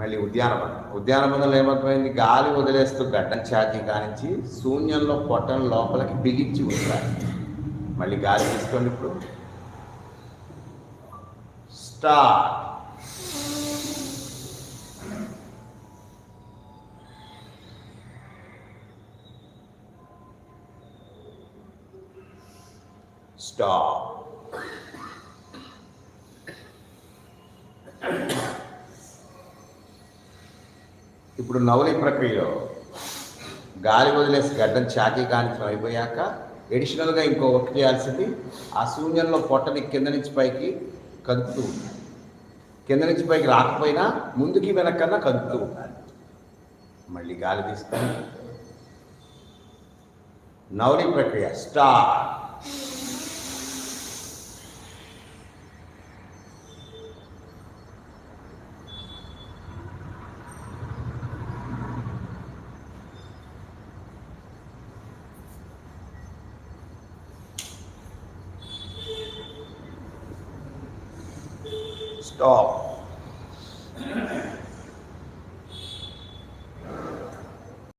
మళ్ళీ ఉద్యానవనం. ఉద్యానవనంలో ఏమర్థమైంది? గాలి వదిలేస్తూ గడ్డం ఛాతీ కానించి శూన్యంలో పొట్టం లోపలికి బిగించి ఉంచాలి. మళ్ళీ గాలి తీసుకోండి ఇప్పుడు. స్టార్ట్. స్టాప్. ఇప్పుడు నవలి ప్రక్రియలో గాలి వదిలేసి గడ్డం చాకీ కానించడం అయిపోయాక ఎడిషనల్గా ఇంకో వర్క్ చేయాల్సింది ఆ శూన్యంలో పొట్టని కింద నుంచి పైకి కదుపుతూ ఉండాలి. కింద నుంచి పైకి రాకపోయినా ముందుకి వెనకన్నా కదుపుతూ ఉండాలి మళ్ళీ గాలి తీసుకొని నవలి ప్రక్రియ స్టార్ట్ స్టాప్